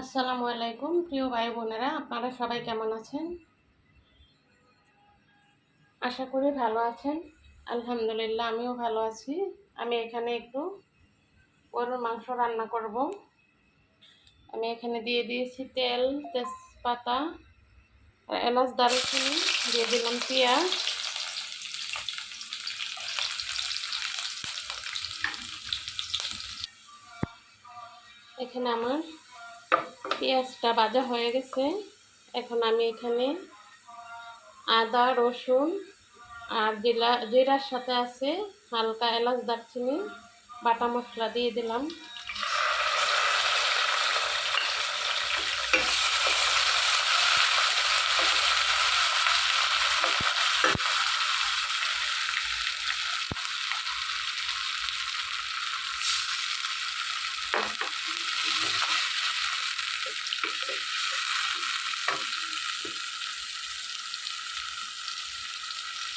আসসালামু আলাইকুম, প্রিয় ভাই বোনেরা, আপনারা সবাই কেমন আছেন? আশা করি ভালো আছেন। আলহামদুলিল্লাহ, আমিও ভালো আছি। আমি এখানে একটু গরুর মাংস রান্না করব। আমি এখানে দিয়ে দিয়েছি তেল, তেজপাতা, এলাচ, দারুচিনি, দিয়ে দিলাম পেঁয়াজ। এখানে আমার পেঁয়াজটা ভাজা হয়ে গেছে। এখন আমি এখানে আদা, রসুন আর জিরা জিরার সাথে আছে হালকা এলাচ, দারচিনি, বাটা মশলা দিয়ে দিলাম।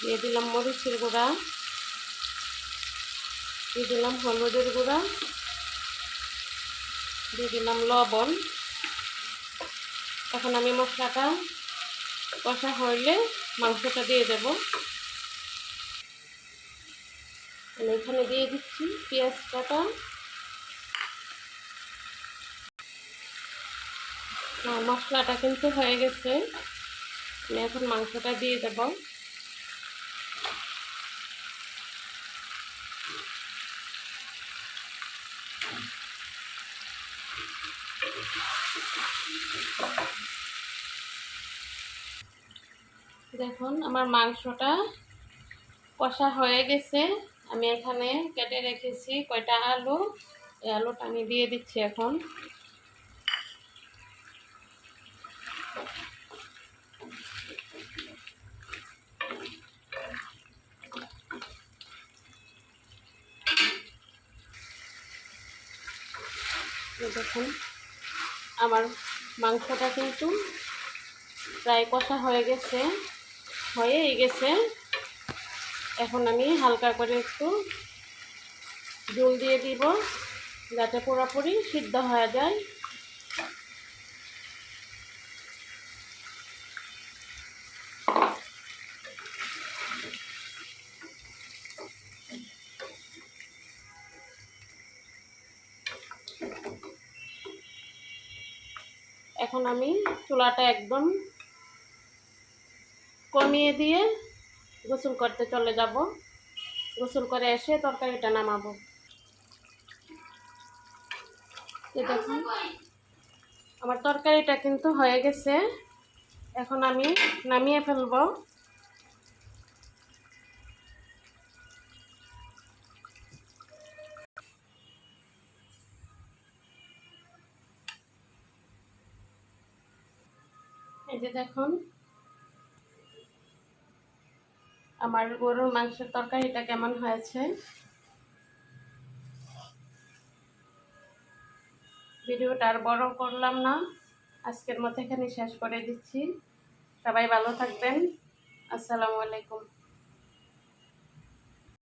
দিয়ে দিলাম মরিচের গুঁড়া। দিয়ে দিলাম হলুদের গুঁড়া। দিয়ে দিলাম লবণ। এখন আমি মশলাটা কষা হইলে মাংসটা দিয়ে দেব। এখানে দিয়ে দিচ্ছি পেঁয়াজটাটা মশলাটা কিন্তু হয়ে গেছে। আমি এখন মাংসটা দিয়ে দেবো। দেখুন, আমার মাংসটা কষা হয়ে গেছে। আমি এখানে কেটে রেখেছি কয়টা আলু। এই আলুটা আমি দিয়ে দিচ্ছি এখন। দেখুন, আমার মাংসটা কিন্তু প্রায় কষা হয়ে গেছে, হয়েই গেছে। এখন আমি হালকা করে একটু জল দিয়ে দিব, যাতে পুরোপুরি সিদ্ধ হয়ে যায়। এখন আমি চুলাটা একদম কমিয়ে দিয়ে গোসল করতে চলে যাব। গোসল করে এসে তরকারিটা নামাবো। দেখুন, আমার তরকারিটা কিন্তু হয়ে গেছে। এখন আমি নামিয়ে ফেলব। যে দেখুন। আমার গরুর মাংসের তরকারিটা কেমন হয়েছে? ভিডিওটা আর বড় করলাম না। আজকের মতো এখানে শেষ করে দিচ্ছি। সবাই ভালো থাকবেন। আসসালামু আলাইকুম।